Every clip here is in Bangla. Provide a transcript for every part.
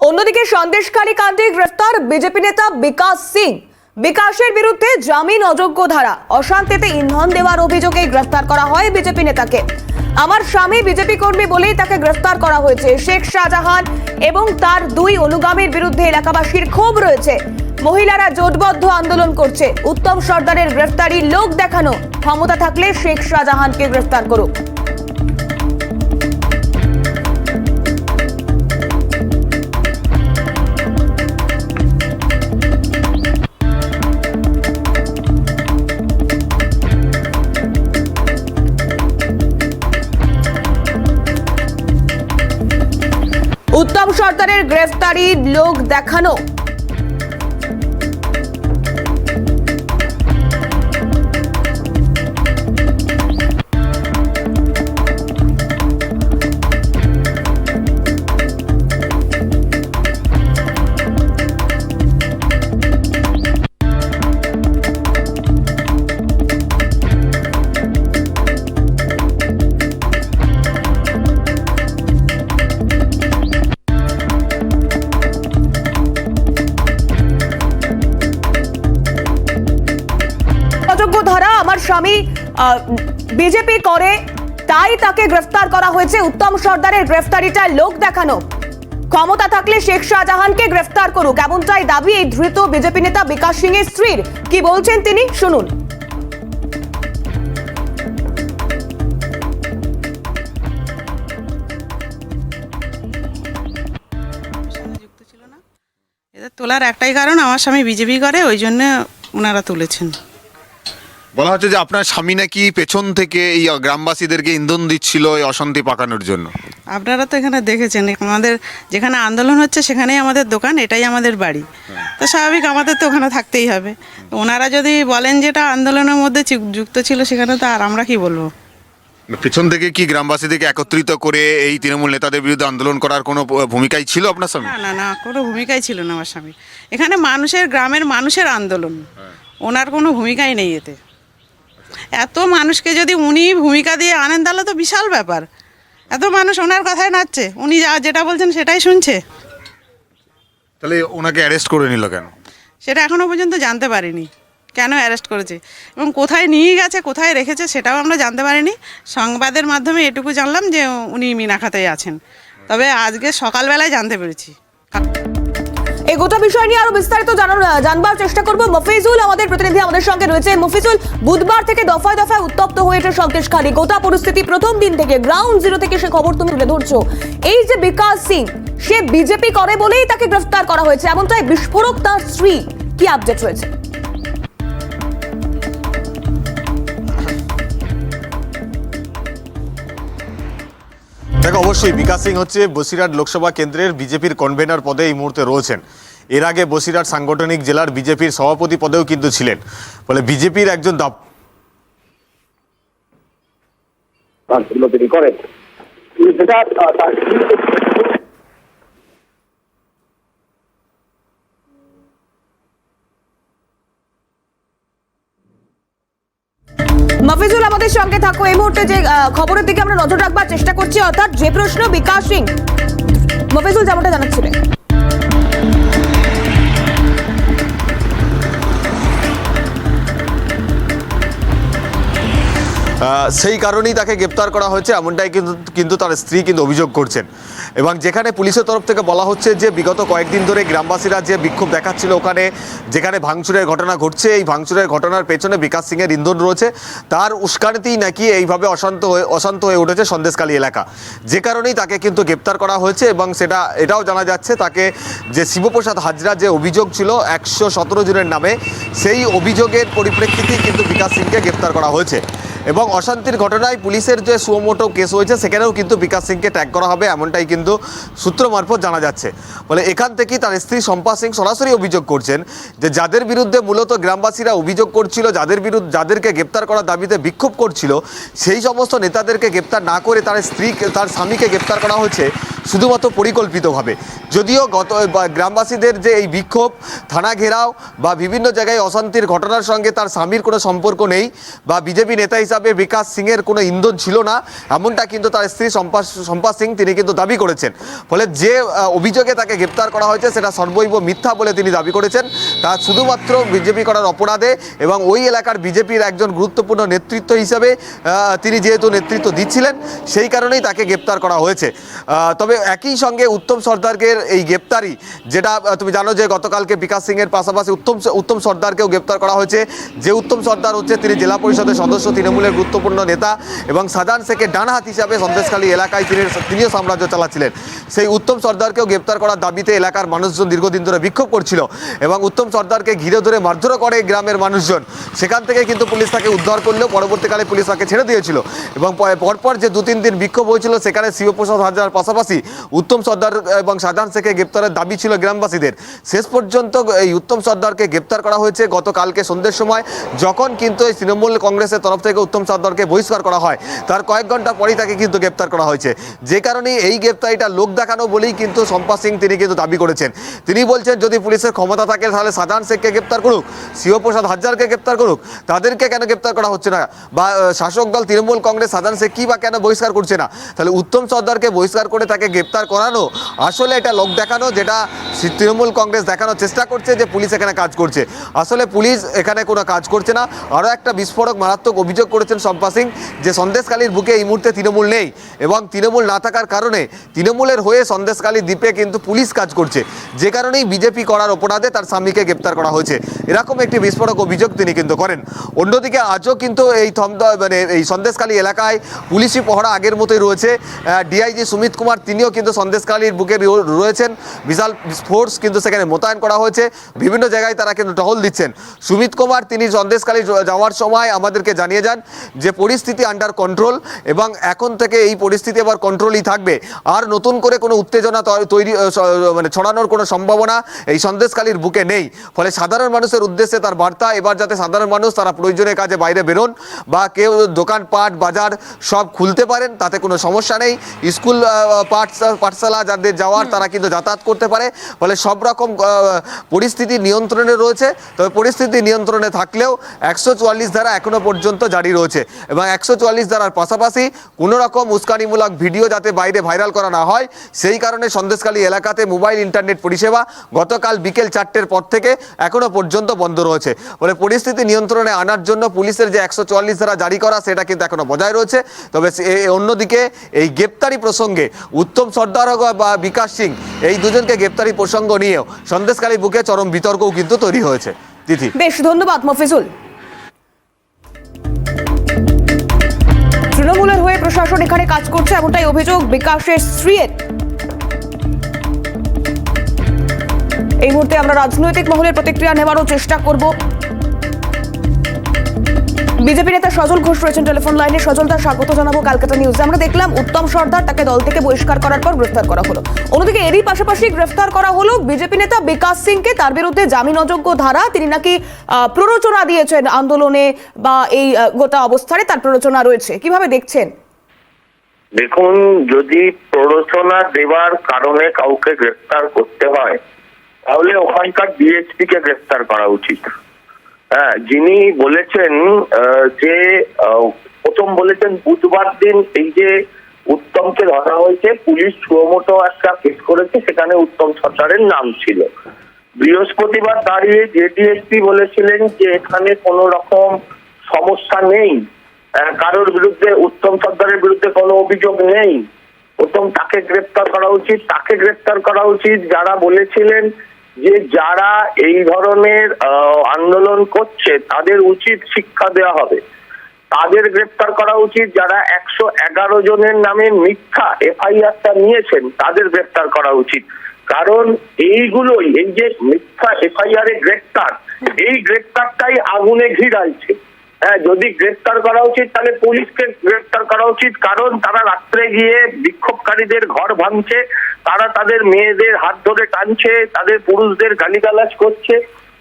অন্যদিকে সন্দেশকারী কাণ্ডে গ্রেফতার বিজেপি নেতা বিকাশ সিং। বিকাশের বিরুদ্ধে জামিন অযোগ্য ধারা, অশান্তিতে ইন্ধন দেওয়ার অভিযোগে গ্রেফতার করা হয় বিজেপি নেতাকে। আমার স্বামী বিজেপি কর্মী বলেই তাকে গ্রেফতার করা হয়েছে। শেখ শাহজাহান এবং তার দুই অনুগামীর বিরুদ্ধে এলাকাবাসীর ক্ষোভ রয়েছে। মহিলারা জোটবদ্ধ আন্দোলন করছে। উত্তম সর্দারের গ্রেফতারি লোক দেখানো। ক্ষমতা থাকলে শেখ শাহজাহানকে গ্রেফতার করুক। উত্তম সরকারের গ্রেফতারি লোক দেখানো। বিজেপি করে, তাই তাকে গ্রেফতার করা হয়েছে। উত্তম সর্দারের গ্রেফতারিটা লোক দেখানো। ক্ষমতা থাকলে শেখ শাহজাহানকে গ্রেফতার করুক। এমনটাই দাবি এই ধৃত বিজেপি নেতা বিকাশ সিং এর স্ত্রীর। কি বলছেন তিনি? শুনুন। তোলার একটাই কারণ, আমার স্বামী বিজেপি করে, ওই জন্য ওনারা তুলেছেন। বলা হচ্ছে যে আপনার স্বামী নাকি পেছন থেকে এই গ্রামবাসীদেরকে ইন্ধন দিচ্ছিল এই অশান্তি পাকানোর জন্য। আপনারা তো এখানে দেখেছেন আমাদের যেখানে আন্দোলন হচ্ছে সেখানেই আমাদের দোকান এটাই আমাদের বাড়ি। তো স্বাভাবিক আমাদের তো ওখানে থাকতেই হবে। ওনারা যদি বলেন যেটা আন্দোলনের মধ্যে যুক্ত ছিল সেখানে তো আর আমরা কি বলব? পেছন থেকে কি গ্রামবাসীদেরকে একত্রিত করে এই তৃণমূল নেতাদের বিরুদ্ধে আন্দোলন করার কোনো ভূমিকাই ছিল আপনার স্বামী? না না না কোনো ভূমিকাই ছিল না আমার স্বামী এখানে মানুষের গ্রামের মানুষের আন্দোলন। ওনার কোনো ভূমিকাই নেই এতে। এত মানুষকে যদি উনি ভূমিকা দিয়ে আনেন তাহলে তো বিশাল ব্যাপার। এত মানুষ ওনার কথায় নাচছে। উনি যা যেটা বলছেন সেটাই শুনছে। তাহলে ওনাকে অ্যারেস্ট করে নিল কেন? সেটা এখনও পর্যন্ত জানতে পারিনি। কেন অ্যারেস্ট করেছে? এবং কোথায় নিয়ে গেছে কোথায় রেখেছে সেটাও আমরা জানতে পারিনি। সংবাদের মাধ্যমে এটুকু জানলাম যে উনি মিনাখাতেই আছেন। তবে আজকে সকালবেলায় জানতে পেরেছি। এই গোটা বিষয় নিয়ে আরও বিস্তারিত জানবার চেষ্টা করব। মফিজুল আমাদের প্রতিনিধি আমাদের সঙ্গে রয়েছে। মফিজুল, বুধবার থেকে দফায় দফায় উত্তপ্ত হয়েছে সন্দেশখালী গোটা পরিস্থিতি প্রথম দিন থেকে গ্রাউন্ড জিরো থেকে সে খবর তুমি তুলে ধরছো। এই যে বিকাশ সিং, সে বিজেপি করে বলেই তাকে গ্রেফতার করা হয়েছে। এমনটাই বিস্ফোরক তার স্ত্রী। কি আপডেট রয়েছে? দেখো, অবশ্যই বিকাশ সিং হচ্ছে বসিরহাট লোকসভা কেন্দ্রের বিজেপির কনভেনার পদে এই মুহূর্তে রয়েছেন। এর আগে বসিরহাট সাংগঠনিক জেলার বিজেপির সভাপতি পদেও কিন্তু ছিলেন। ফলে বিজেপির একজন দাপ করেন যেটা আহ, তার মফিজুল, আমাদের সঙ্গে থাকো। এই মুহূর্তে যে খবরের দিকে আমরা নজর রাখবার চেষ্টা করছি, অর্থাৎ যে প্রশ্ন বিকাশ সিং। মফিজুল, যেমনটা জানাচ্ছিলেন। সেই কারণেই তাকে গ্রেপ্তার করা হয়েছে, এমনটাই কিন্তু কিন্তু তার স্ত্রী কিন্তু অভিযোগ করছেন। এবং যেখানে পুলিশের তরফ থেকে বলা হচ্ছে যে, বিগত কয়েকদিন ধরে গ্রামবাসীরা যে বিক্ষোভ দেখাচ্ছিল ওখানে, যেখানে ভাঙচুরের ঘটনা ঘটছে, এই ভাঙচুরের ঘটনার পেছনে বিকাশ সিংয়ের ইন্ধন রয়েছে। তার উস্কানিতেই নাকি এইভাবে অশান্ত হয়ে অশান্ত হয়ে উঠেছে সন্দেশকালী এলাকা। যে কারণেই তাকে কিন্তু গ্রেপ্তার করা হয়েছে এবং সেটা, এটাও জানা যাচ্ছে তাকে যে শিবপ্রসাদ হাজরা যে অভিযোগ ছিল একশো সতেরো জনের নামে, সেই অভিযোগের পরিপ্রেক্ষিতেই কিন্তু বিকাশ সিংকে গ্রেপ্তার করা হয়েছে। এবং অশান্তির ঘটনায় পুলিশের যে সুমোটো কেস হয়েছে, সেখানেও কিন্তু বিকাশ সিংকে ট্যাগ করা হবে, এমনটাই কিন্তু সূত্র মারফত জানা যাচ্ছে। ফলে এখান থেকেই তার স্ত্রী শম্পা সিং সরাসরি অভিযোগ করছেন যে, যাদের বিরুদ্ধে মূলত গ্রামবাসীরা অভিযোগ করছিল, যাদের বিরুদ্ধে, যাদেরকে গ্রেপ্তার করার দাবিতে বিক্ষোভ করছিল, সেই সমস্ত নেতাদেরকে গ্রেপ্তার না করে তার স্ত্রী তার স্বামীকে গ্রেপ্তার করা হয়েছে। শুধুমাত্র পরিকল্পিতভাবে। যদিও গত গ্রামবাসীদের যে এই বিক্ষোভ, থানা ঘেরাও, বা বিভিন্ন জায়গায় অশান্তির ঘটনার সঙ্গে তার স্বামীর কোনো সম্পর্ক নেই, বা বিজেপি নেতা হিসাবে বিকাশ সিংয়ের কোনো ইন্ধন ছিল না, এমনটা কিন্তু তার স্ত্রী সম্পা সম্পা সিং তিনি কিন্তু দাবি করেছেন। ফলে যে অভিযোগে তাকে গ্রেপ্তার করা হয়েছে সেটা সর্বৈব মিথ্যা বলে তিনি দাবি করেছেন। তা শুধুমাত্র বিজেপি করার অপরাধে এবং ওই এলাকার বিজেপির একজন গুরুত্বপূর্ণ নেতৃত্ব হিসাবে তিনি যেহেতু নেতৃত্ব দিচ্ছিলেন, সেই কারণেই তাকে গ্রেপ্তার করা হয়েছে। তবে একই সঙ্গে উত্তম সর্দারকে এই গ্রেপ্তারি, যেটা তুমি জানো যে গতকালকে বিকাশ সিংয়ের পাশাপাশি উত্তম উত্তম সর্দারকেও গ্রেপ্তার করা হয়েছে। যে উত্তম সর্দার হচ্ছে তিনি জেলা পরিষদের সদস্য, তৃণমূলের গুরুত্বপূর্ণ নেতা এবং সাজান শেখের ডান হাত হিসাবে সন্দেশখালী এলাকায় তিনি তিনিও সাম্রাজ্য চালাচ্ছিলেন। সেই উত্তম সর্দারকেও গ্রেপ্তার করার দাবিতে এলাকার মানুষজন দীর্ঘদিন ধরে বিক্ষোভ করছিল এবং উত্তম সর্দারকে ঘিরে ধরে মারধরও করে গ্রামের মানুষজন। সেখান থেকে কিন্তু পুলিশ তাকে উদ্ধার করলেও পরবর্তীকালে পুলিশ তাকে ছেড়ে দিয়েছিল এবং পরপর যে দু তিন দিন বিক্ষোভ হয়েছিল, সেখানে শিবপ্রসাদ হাজার পাশাপাশি উত্তম সর্দার এবং সাজান শেখে গ্রেপ্তারের দাবি ছিল গ্রামবাসীদের। শেষ পর্যন্ত এই উত্তম সর্দারকে গ্রেপ্তার করা হয়েছে গতকালকে সন্ধ্যের সময়, যখন কিন্তু এই তৃণমূল কংগ্রেসের তরফ থেকে উত্তম সর্দারকে বহিষ্কার করা হয়। তার কয়েক ঘণ্টা পরেই তাকে কিন্তু গ্রেপ্তার করা হয়েছে। যে কারণে এই গ্রেপ্তারিটা লোক দেখানো বলেই কিন্তু শম্পা সিং তিনি কিন্তু দাবি করেছেন। তিনি বলছেন, যদি পুলিশের ক্ষমতা থাকে, তাহলে সাজান শেখকে গ্রেপ্তার করুক, শিবপ্রসাদ হাজারকে গ্রেপ্তার করুক। তাদেরকে কেন গ্রেপ্তার করা হচ্ছে না? বা শাসক দল, তৃণমূল কংগ্রেস সাজান শেখ কি বা কেন বহিষ্কার করছে না? তাহলে উত্তম সর্দারকে বহিষ্কার করে তাকে গ্রেপ্তার করানো। আসলে এটা লোক দেখানো, যেটা তৃণমূল কংগ্রেস দেখানোর চেষ্টা করছে যে পুলিশ এখানে কাজ করছে। আসলে পুলিশ এখানে কোনো কাজ করছে না। আরও একটা বিস্ফোরক মারাত্মক অভিযোগ করেছেন শম্পা সিং, যে সন্দেশকালীর বুকে এই মুহূর্তে তৃণমূল নেই এবং তৃণমূল না থাকার কারণে তৃণমূলের হয়ে সন্দেশকালী দ্বীপে কিন্তু পুলিশ কাজ করছে। যে কারণেই বিজেপি করার অপরাধে তার স্বামীকে গ্রেপ্তার করা হয়েছে। এরকম একটি বিস্ফোরক অভিযোগ তিনি কিন্তু করেন। অন্যদিকে আজও কিন্তু এই থমদ মানে এই সন্দেশকালী এলাকায় পুলিশি পহরা আগের মতোই রয়েছে। ডিআইজি সুমিত কুমার তিনিও কিন্তু সন্দেশকালীর বুকে রয়েছেন। বিশাল ফোর্স কিন্তু সেখানে মোতায়েন করা হয়েছে। বিভিন্ন জায়গায় তারা কিন্তু টহল দিচ্ছেন। সুমিত কুমার, তিনি সন্দেশকালী যাওয়ার সময় আমাদেরকে জানিয়ে যান যে পরিস্থিতি আন্ডার কন্ট্রোল এবং এখন থেকে এই পরিস্থিতি আবার কন্ট্রোলই থাকবে। আর নতুন করে কোনো উত্তেজনা তৈরি মানে ছড়ানোর কোনো সম্ভাবনা এই সন্দেশকালীর বুকে নেই। ফলে সাধারণ মানুষের উদ্দেশ্যে তার বার্তা, এবার যাতে সাধারণ মানুষ তারা প্রয়োজনীয় কাজে বাইরে বেরোন বা কেউ দোকানপাট, বাজার সব খুলতে পারেন, তাতে কোনো সমস্যা নেই। স্কুল পাঠ পাঠশালা যাদের যাওয়ার তারা কিন্তু যাতায়াত করতে পারে। ফলে সব রকম পরিস্থিতি নিয়ন্ত্রণে রয়েছে। তবে পরিস্থিতি নিয়ন্ত্রণে থাকলেও একশো চুয়াল্লিশ ধারা এখনও পর্যন্ত জারি রয়েছে এবং একশো চুয়াল্লিশ ধারার পাশাপাশি কোনো রকম উস্কানিমূলক ভিডিও যাতে বাইরে ভাইরাল করা না হয় সেই কারণে সন্দেশকালী এলাকাতে মোবাইল ইন্টারনেট পরিষেবা গতকাল বিকেল চারটের পর থেকে এখনও পর্যন্ত বন্ধ রয়েছে। ফলে পরিস্থিতি নিয়ন্ত্রণে আনার জন্য পুলিশের যে একশো চুয়াল্লিশ ধারা জারি করা সেটা কিন্তু এখনও বজায় রয়েছে। তবে অন্যদিকে এই গ্রেপ্তারি প্রসঙ্গে উত্তম সর্দার বা বিকাশ সিং, এই দুজনকে গ্রেপ্তারি প্রসঙ্গ নিয়েও সন্দেশখালী বুকে চরম বিতর্কও কিন্তু তৈরি হয়েছে। তিথি। বেশ, ধন্যবাদ, মফিজুল। তৃণমূলের হয়ে প্রশাসন এখানে কাজ করছে, এমনটাই অভিযোগ বিকাশের স্ত্রীর। এই মুহূর্তে আমরা রাজনৈতিক মহলের প্রতিক্রিয়া নেওয়ারও চেষ্টা করব। বিজেপি নেতা সজল ঘোষ রয়েছেন টেলিফোন লাইনে সজল দাস স্বাগত জানাব ক্যালকাটা নিউজে আমরা দেখলাম উত্তম সর্দার তাকে দল থেকে বহিষ্কার করার পর গ্রেফতার করা হলো। অন্যদিকে এরই পাশাপাশি গ্রেফতার করা হলো বিজেপি নেতা বিকাশ সিংকে। তার বিরুদ্ধে জামিন অযোগ্য ধারা তিনি নাকি প্ররোচনা দিয়েছেন আন্দোলনে বা এই গোটা অবস্থানে। তার প্ররোচনা রয়েছে। কীভাবে দেখছেন? দেখুন, যদি প্ররোচনা দেওয়ার কারণে কাউকে গ্রেফতার করতে হয়, তাহলে ওখানকার ডিএসপি কে গ্রেফতার করা উচিত। হ্যাঁ যিনি বলেছেন যে প্রথম বলেছেন বুধবার দিন এই যে উত্তমকে ধরা হয়েছে, পুলিশ সুমোটো একটা কেস করেছে, সেখানে উত্তম সরকারের নাম ছিল। বৃহস্পতিবার দাঁড়িয়ে যে ডিএসপি বলেছিলেন যে এখানে কোনো রকম সমস্যা নেই। কারোর বিরুদ্ধে, উত্তম সর্দারের বিরুদ্ধে কোনো অভিযোগ নেই। প্রথম তাকে গ্রেপ্তার করা উচিত, তাকে গ্রেপ্তার করা উচিত। যারা বলেছিলেন যে যারা এই ধরনের আন্দোলন করছে, তাদের উচিত শিক্ষা দেওয়া হবে। তাদের গ্রেপ্তার করা উচিত। যারা একশো এগারো জনের নামে মিথ্যা এফআইআরটা নিয়েছেন, তাদের গ্রেপ্তার করা উচিত। কারণ এইগুলোই, এই যে মিথ্যা এফআইআর এ গ্রেপ্তার, এই গ্রেপ্তারটাই আগুনে ঘি ঢালছে হ্যাঁ যদি গ্রেপ্তার করা উচিত, তাহলে পুলিশকে গ্রেপ্তার করা উচিত। কারণ তারা রাত্রে গিয়ে বিক্ষোভকারীদের ঘর ভাঙছে তারা তাদের মেয়েদের হাত ধরে টানছে তাদের পুরুষদের গালিগালাজ করছে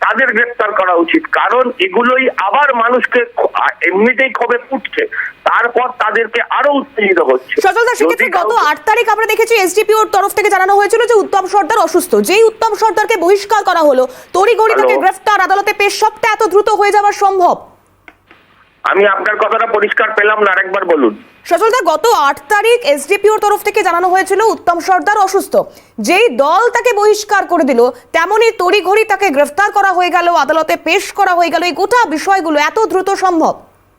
তাদের গ্রেপ্তার করা উচিত। কারণ এগুলোই আবার মানুষকে এমনিতেই ক্ষোভে ফুটছে। তারপর তাদেরকে আরও উত্তেজিত হচ্ছে। সজলদা সেক্ষেত্রে গত আট তারিখ আমরা দেখেছি এসডিপিওর তরফ থেকে জানানো হয়েছিল যে উত্তম সর্দার অসুস্থ। যেই উত্তম সর্দারকে বহিষ্কার করা হলো তড়িঘড়ি তাকে? গ্রেফতার আদালতে পেশ। সবটা এত দ্রুত হয়ে যাওয়া সম্ভব? আমি আপনার কথাটা পরিষ্কার পেলাম না আরেকবার বলুন। সজলদা গত আট তারিখ এসডিপিওর তরফ থেকে জানানো হয়েছিল উত্তম সর্দার অসুস্থ। যেই দল তাকে বহিষ্কার করে দিল, তেমনই তড়িঘড়ি তাকে গ্রেফতার করা হয়ে গেল, আদালতে পেশ করা হয়ে গেল। এই গোটা বিষয়গুলো এত দ্রুত সম্ভব?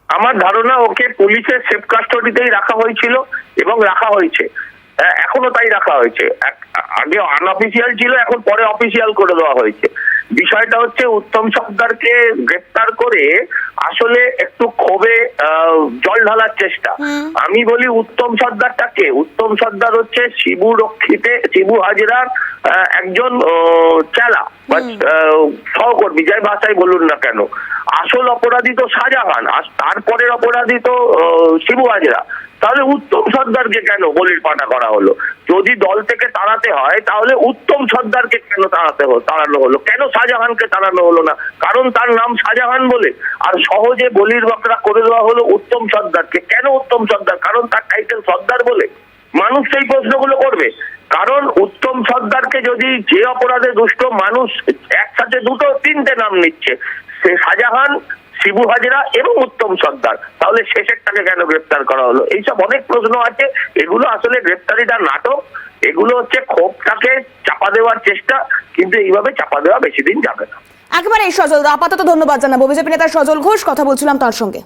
আমার ধারণা, ওকে পুলিশের সেফ কাস্টডিতেই রাখা হয়েছিল এবং রাখা হয়েছে। এখনও তাই রাখা হয়েছে। আগে আনঅফিসিয়াল ছিল, এখন পরে অফিসিয়াল করে দেওয়া হয়েছে। বিষয়টা হচ্ছে উত্তম সর্দারকে গ্রেপ্তার করে আসলে একটু ক্ষোভে জল ঢালার চেষ্টা। আমি বলি উত্তম সর্দারটাকে উত্তম সর্দার হচ্ছে শিবু রক্ষিতে শিবু হাজরার একজন চেলা বা সহকর্মী যাই ভাষায় বলুন না কেন। আসল অপরাধী তো শাহজাহান আর তারপরের অপরাধী তো শিবু হাজরা। তাহলে উত্তম সর্দারকে কেন বলির পাঠা করা হলো? যদি দল থেকে তাড়াতে হয় তাহলে উত্তম সর্দারকে কেন তাড়াতে হলো তাড়ানো হলো? কেন শাহজাহানকে তাড়ানো হলো না। কারণ তার নাম শাহজাহান বলে। আর সহজে বলির বাকরা করে দেওয়া হলো উত্তম সর্দারকে। কেন উত্তম সর্দার? কারণ তার টাইটেল সর্দার বলে। মানুষ সেই প্রশ্নগুলো করবে। কারণ উত্তম সর্দারকে যদি যে অপরাধে দুষ্ট, মানুষ একসাথে দুটো, তিনটে নাম নিচ্ছে। সে শাহজাহান শিবু হাজরা এবং উত্তম সর্দার। তাহলে শেষেরটাকে কেন গ্রেপ্তার করা হলো? এইসব অনেক প্রশ্ন আছে। এগুলো আসলে গ্রেপ্তারিটা নাটক। এগুলো হচ্ছে ক্ষোভটাকে চাপা দেওয়ার চেষ্টা, কিন্তু এইভাবে চাপা দেওয়া বেশি দিন যাবে না। একেবারে এই সজল, আপাতত ধন্যবাদ জানাব। বিজেপি নেতা সজল ঘোষ, কথা বলছিলাম তার সঙ্গে।